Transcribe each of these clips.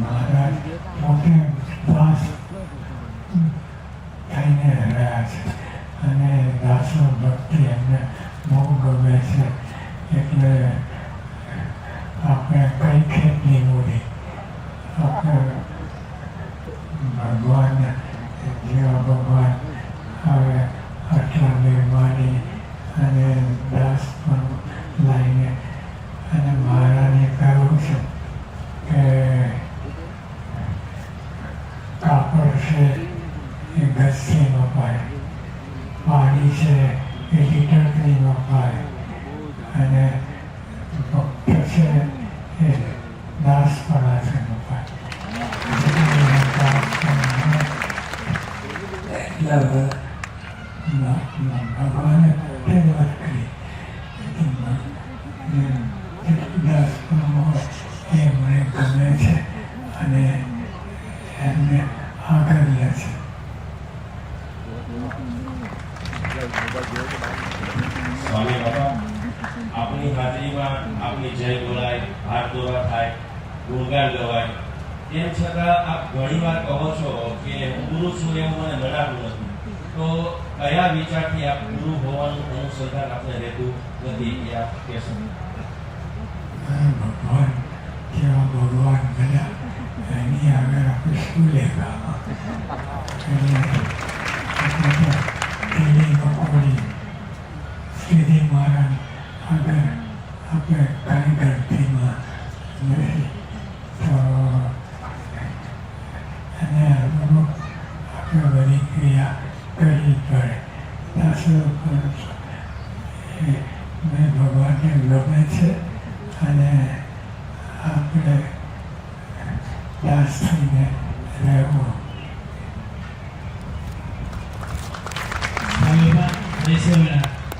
મહારાજ પોતે દાસ થઈને રહ્યા છે અને દાસો ભક્તિ એમને બહુ ગમે છે. એટલે આપણે કઈ ખેતની મૂડી આપણે ભગવાન, જેવા ભગવાન, હવે આટલા મહેમાની અને દાસ પણ લાઈને અને મહારાજે કહ્યું છે કે કાપડ છે એ ગજથી મપાય પાણી છે એ લીટરથી મપાય અને ભક્ત છે એ દાસપણાથી મપાય એટલે હવે ભગવાને વાત કરી એ મને ગમે છે અને એમને આગળ લે છે સ્વામી બાબા આપની હાજરીમાં આપની જય બોલાય, હાથ દોરા થાય. ગુણગાન ગવાય તેમ છતાં આપ ઘણીવાર કહો છો કે હું ગુરુ છું એવું મને જણાતું નથી. તો કયા વિચારથી આપ ગુરુ હોવાનું અનુસંધાન આપને રહેતું નથી એ આપ કહેશો? ભગવાન, કેવા ભગવાન બધા એની આગળ આપણે શું લેવા ક્રિયા કરવી પડે દાસો પણ એ મેં ભગવાનને ગમે છે અને આપણે દાસ થઈને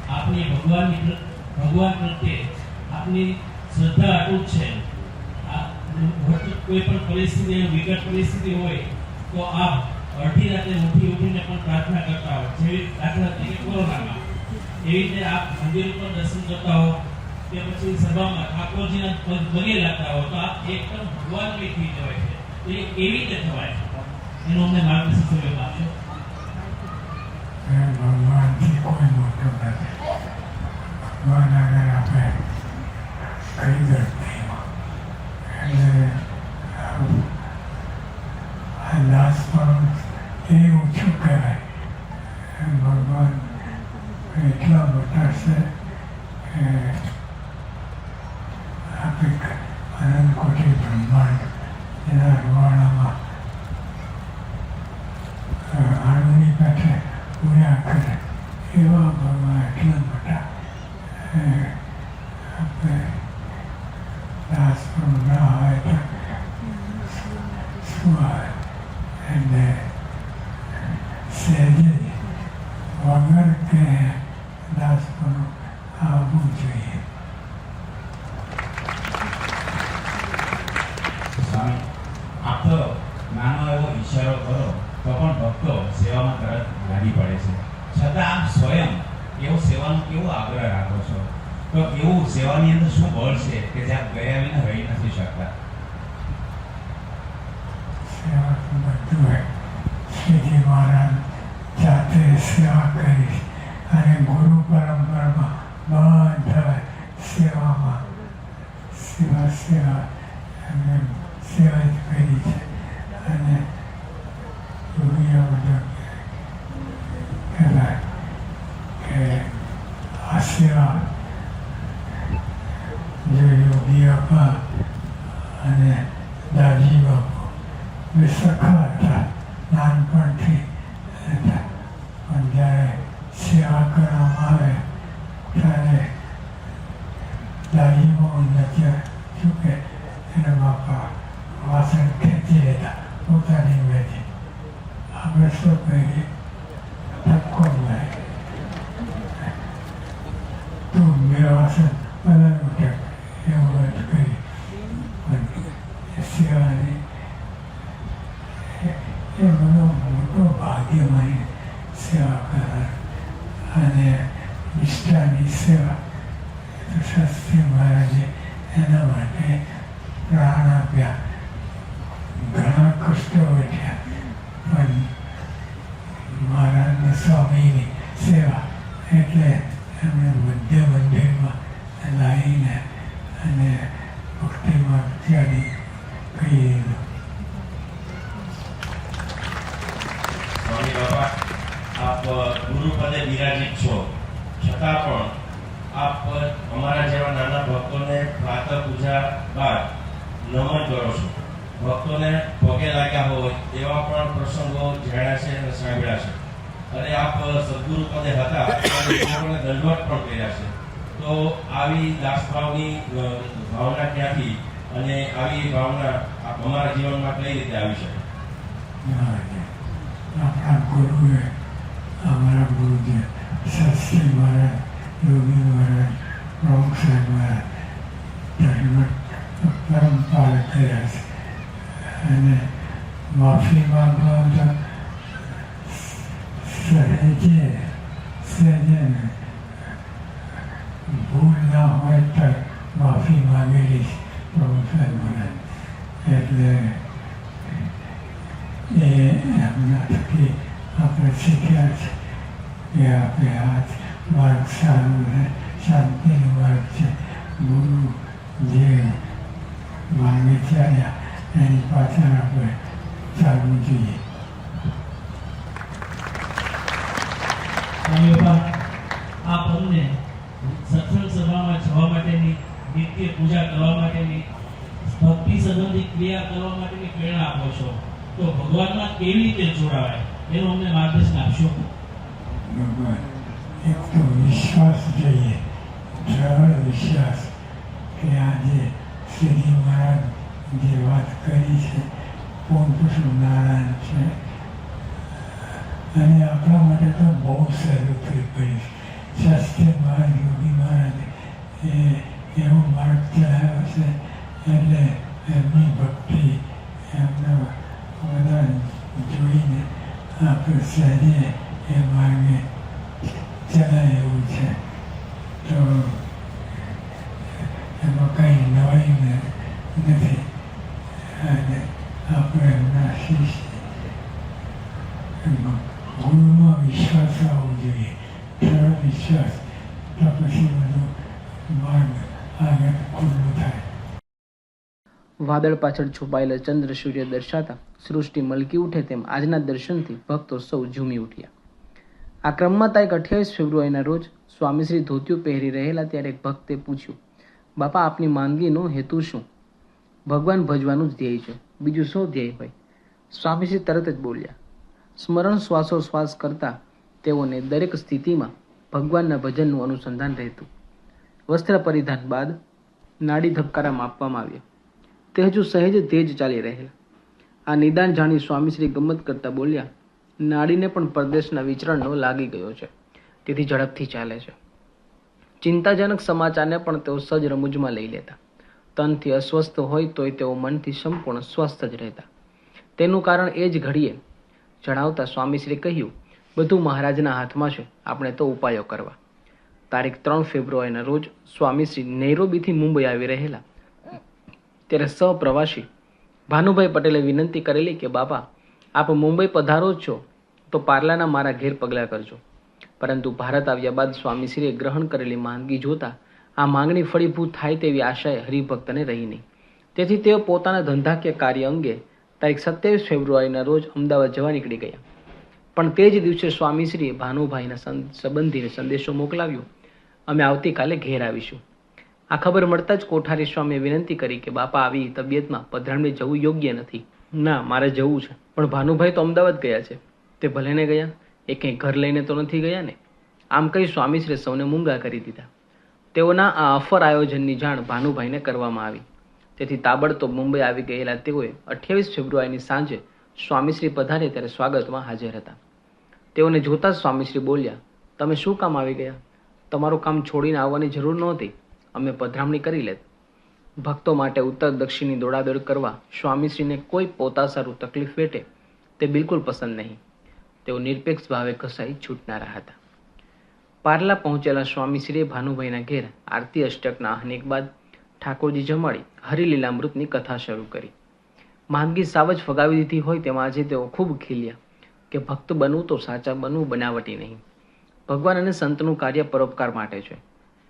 આપની ભગવાનની ભગવાન પ્રત્યે આપની શ્રદ્ધા અટૂટ છે. કોઈ પણ પરિસ્થિતિ, વિકટ પરિસ્થિતિ હોય, તો આપ અડધી રાતે ઉઠી ઉઠીને પણ પ્રાર્થના કરતા હો જેવી દાખલા તરીકે કોરોનામાં. એવી રીતે આપ મંદિર ઉપર દર્શન કરતા હો કે પછી સભામાં ઠાકોરજીના પગ પગે લાગતા હો, તો આપ એકદમ ભગવાનમય થઈ જવાય છે? તો એ કેવી રીતે થવાય? એનું અમને માર્ગદર્શન સૂચન આપશો. એ ભગવાનથી ભગવાન આગળ આપણે ગણતીમાં એટલે આવું આ દાસ પણ એ ઓછું કહેવાય એ ભગવાન એટલા મોટા છે કે આપણે અનંત કોટી બ્રહ્માંડ એના રૂવાણામાં આણુની પેઠે પૂર્યા કરે એવા ભગવાન એટલા મોટા એ આપણે દાસ પણ ના હોય તો શું આવે એટલે સહેજે વગર કે દાસ પણ આવવું જોઈએ સ્વામી આપ તો નાનો એવો ઈશારો કરો તો પણ ભક્તો સેવામાં તરત લાગી પડે છે છતાં આપ સ્વયં એવો સેવાનો કેવો આગ્રહ રાખો છો તો એવું સેવાની અંદર શું બળ છે કે જ્યાં ગયા વિના રહી નથી શકતા? જાતે સેવા કરી અને ગુરુ પરંપરામાં બધા સેવામાં સેવા સેવા એમને સેવા જ કરી છે અને યોગીઓ બધા કહેવાય કે આ સેવા જે યોગી બાપા અને દાદી બાપુ એ સખા હતા નાનપણથી હતા પણ જ્યારે સેવા કરવામાં આવે ત્યારે દાદીમાં નજર ચૂકે એના બાપા વાસણ ખેંચી લેતા પોતાની મેથી આપણે શું કહીએ ધક્કો મળે તું મેરા વાસણ અલગ ઉઠે એવું વાત કરી પણ સેવાની એ મને મોટો ભાગ્ય મારી સેવા કરનાર અને નિષ્ઠાની સેવા તો શાસ્ત્રી મહારાજે એના માટે પ્રાણ આપ્યા કષ્ટો વેઠ્યા પણ મહારાજની સ્વામીની સેવા એટલે એમણે મધ્ય મંદિરમાં લાવીને અને ભક્તિમાં ચાલી કહી દીધું સ્વામી બાબા આપ ગુરુપદે બિરાજિત છો છતાં પણ આપ અમારા જેવા નાના ભક્તોને પ્રાતઃ પૂજા બાદ નમન કરો છો. ભક્તોને પગે લાગ્યા હોય એવા પણ પ્રસંગો જાણ્યા છે અને સાંભળ્યા છે. અને આપ સદગુરુ પદે હતા લોકોને દંડવત પણ કર્યા છે. તો આવી દાસભાવની ભાવના ક્યાંથી અને આવી ભાવના આપ અમારા જીવનમાં કઈ રીતે આવી શકે? આપણા ગુરુએ અમારા ગુરુજી શાસ્ત્રી મહારાજ, યોગી મહારાજ, પ્રમુખ સાહેબ મહારાજ પરંપરા કર્યા છે અને માફી માંગવા તો સહેજે સહેજે ભૂલ ના હોય તો માફી માંગેલી સાહેબ મહારાજ એટલે એ એમના થકી આપણે શીખ્યા છે કે આપણે હાથ માર્ગ સારું છે શાંતિનો માર્ગ છે. ગુરુ જે એની પાછળ આપણે જોઈએ આપ અમને સત્સંગ ક્રિયા કરવા માટેની પ્રેરણા આપો છો તો ભગવાનમાં કેવી રીતે જોડાવાય એનું અમને માર્ગદર્શન આપશો ભગવાન એક તો વિશ્વાસ જોઈએ દ્રઢ વિશ્વાસ કે આજે શ્રીજી મહારાજ જે વાત કરી છે પૂર્ણ પુરુષ નારાયણ છે. અને આપણા માટે તો બહુ સારું થઈ છે શાસ્ત્રી મહારાજ, યોગી મહારાજ, એ એવો માર્ગ ચલાવ્યો છે, એટલે એમની ભક્તિ એમના બધા જોઈને આપણે સહેજે એ માર્ગે ચલાય એવું છે. તો એમાં વાદળ પાછળ છુપાયેલા ચંદ્ર સૂર્ય દર્શાતા સૃષ્ટિ મલકી ઉઠે તેમ આજના દર્શનથી ભક્તો સૌ ઝૂમી ઉઠ્યા. આ ક્રમમાં તારીખ અઠ્યાવીસ ફેબ્રુઆરીના રોજ સ્વામીશ્રી ધોતિયું પહેરી રહેલા ત્યારે એક ભક્તે પૂછ્યું બાપા, આપની માંદગીનો હેતુ શું? ભગવાન ભજવાનું જ ધ્યેય છે. બીજું શું ધ્યેય હોય? સ્વામીશ્રી તરત જ બોલ્યા, સ્મરણ શ્વાસોશ્વાસ કરતા તેઓને દરેક સ્થિતિમાં ભગવાનના ભજનનું અનુસંધાન રહેતું. વસ્ત્ર પરિધાન બાદ નાડી ધબકારા માપવામાં આવ્યા. તે હજુ સહેજ તેજ ચાલી રહેલા. આ નિદાન જાણી સ્વામીશ્રી ગમત કરતા બોલ્યા, નાડીને પણ પરદેશના વિચરણનો લાગી ગયો છે. તેથી ઝડપથી ચાલે છે. ચિંતાજનક સમાચારને પણ તેઓ સજ રમૂજમાં લઈ લેતા. તનથી અસ્વસ્થ હોય તોય તેઓ મનથી સંપૂર્ણ સ્વસ્થ જ રહેતા. તેનું કારણ એ જ ઘડીએ જણાવતા સ્વામીશ્રી કહ્યું, બધું મહારાજના હાથમાં છે. આપણે તો ઉપાયો કરવા. તારીખ ત્રણ ફેબ્રુઆરીના રોજ સ્વામીશ્રી નૈરોબીથી મુંબઈ આવી રહેલા. ત્યારે સહપ્રવાસી ભાનુભાઈ પટેલે વિનંતી કરેલી કે, બાપા, આપ મુંબઈ પધારો છો, તો પાર્લાના મારા ઘેર પગલાં કરજો. પરંતુ ભારત આવ્યા બાદ સ્વામીશ્રીએ ગ્રહણ કરેલી માંદગી જોતા આ માંગણી ફળીભૂત થાય તેવી આશાએ હરિભક્તને રહી નહીં. તેથી તેઓ પોતાના ધંધા કે કાર્ય અંગે તારીખ સત્યાવીસ ફેબ્રુઆરીના રોજ અમદાવાદ જવા નીકળી ગયા. પણ તે જ દિવસે સ્વામીશ્રીએ ભાનુભાઈના સંબંધીને સંદેશો મોકલાવ્યો. અમે આવતીકાલે ઘેર આવીશું. આ ખબર મળતા જ કોઠારી સ્વામીએ વિનંતી કરી કે, બાપા, આવી તબિયતમાં પધરામણી જવું યોગ્ય નથી. ના, મારે જવું છે. પણ ભાનુભાઈ તો અમદાવાદ ગયા છે. તે ભલેને ગયા? એ કંઈ ઘર લઈને તો નથી ગયા ને આમ કહી સ્વામીશ્રીએ સૌને મૂંગા કરી દીધા. તેઓના આ અફર આયોજનની જાણ ભાનુભાઈને કરવામાં આવી. તેથી તાબડતોબ મુંબઈ આવી ગયેલા તેઓએ અઠ્યાવીસ ફેબ્રુઆરીની સાંજે સ્વામીશ્રી પધારે ત્યારે સ્વાગતમાં હાજર હતા. તેઓને જોતા જ સ્વામીશ્રી બોલ્યા, તમે શું કામ આવી ગયા? તમારું કામ છોડીને આવવાની જરૂર નહોતી. અમે પધરામણી કરી લેત. ભક્તો માટે ઉત્તર દક્ષિણની દોડાદોડ કરવા સ્વામીશ્રીને કોઈ પોતા સારું તકલીફ વેટે તે બિલકુલ પસંદ નહીં. તેઓ નિરપેક્ષ ભાવે કસાઈ છૂટનારા હતા. પાર્લા પહોંચેલા સ્વામીશ્રીએ ભાનુભાઈના ઘેર આરતી અષ્ટકના આહ્નિક બાદ ઠાકોરજી જમાડી હરિલીલામૃતની કથા શરૂ કરી. માંદગી સાવ જ ફગાવી દીધી હોય તેમાં આજે તેઓ ખૂબ ખીલ્યા કે ભક્ત બનવું તો સાચા બનવું બનાવટી નહીં. ભગવાન અને સંતનું કાર્ય પરોપકાર માટે છે.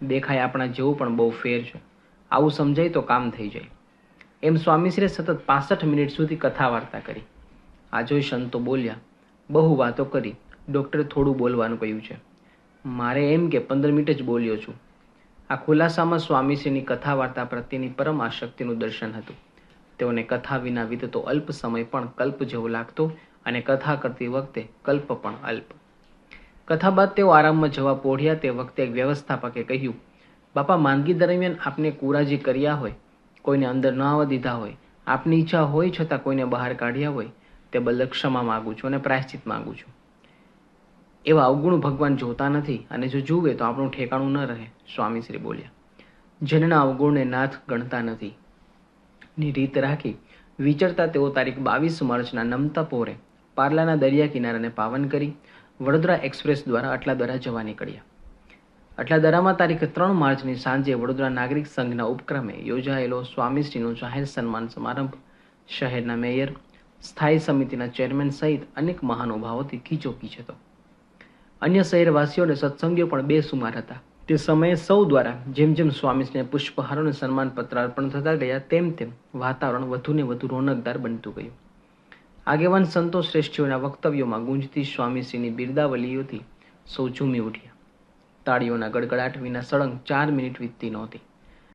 દેખાય આપણા જેવું પણ બહુ ફેર છે. આવું સમજાય તો કામ થઈ જાય. એમ સ્વામીશ્રીએ સતત પાસઠ મિનિટ સુધી કથા વાર્તા કરી. આ જોઈ સંતો બોલ્યા બહુ વાતો કરી. ડૉક્ટરે થોડું બોલવાનું કહ્યું છે. મારે એમ કે પંદર મિનિટ જ બોલ્યો છું. આ ખુલાસામાં સ્વામીશ્રીની કથા વાર્તા પ્રત્યેની પરમ આશક્તિનું દર્શન હતું. તેઓને કથા વિના વીતતો અલ્પ સમય પણ કલ્પ જેવો લાગતો અને કથા કરતી વખતે કલ્પ પણ અલ્પ. કથા બાદ તેઓ આરામમાં જવા પોઢ્યા તે વખતે એક વ્યવસ્થાપકે કહ્યું, બાપા, માંદગી દરમિયાન આપને કુરાજી કર્યા હોય, કોઈને અંદર ન આવવા દીધા હોય, આપની ઈચ્છા હોય છતાં કોઈને બહાર કાઢ્યા હોય તે બદલ માગું છું અને પ્રાયશ્ચિત માગું છું. એવા અવગુણ ભગવાન જોતા નથી અને જો જુએ તો આપણું ઠેકાણું ન રહે, સ્વામીશ્રી બોલ્યા. જનના અવગુણને નાથ ગણતા નથી. ની રીત રાખી વિચરતા તેઓ તારીખ બાવીસ માર્ચના નમતા પોરે પાર્લાના દરિયા કિનારાને પાવન કરી વડોદરા એક્સપ્રેસ દ્વારા અટલાદરા જવા નીકળ્યા. અટલાદરામાં તારીખ ત્રણ માર્ચની સાંજે વડોદરા નાગરિક સંઘના ઉપક્રમે યોજાયેલો સ્વામીશ્રીનો જાહેર સન્માન સમારંભ શહેરના મેયર સ્થાયી સમિતિના ચેરમેન સહિત અનેક મહાનુભાવોથી ખીચોખીચ હતો અન્ય શહેરવાસીઓને સત્સંગીઓ પણ બેસુમાર હતા. તે સમયે સૌ દ્વારા જેમ જેમ સ્વામીને પુષ્પહારોને સન્માનપત્ર અર્પણ થતા ગયા, તેમ તેમ વાતાવરણ વધુને વધુ રોનકદાર બનતું ગયું. આગેવાન સંતો શ્રેષ્ઠીઓના વક્તવ્યોમાં ગુંજતી સ્વામીશ્રીની બિરદાવલીઓથી સૌ ઝૂમી ઉઠ્યા. તાળીઓના ગડગડાટ વિના સળંગ ચાર મિનિટ વીતતી નહોતી.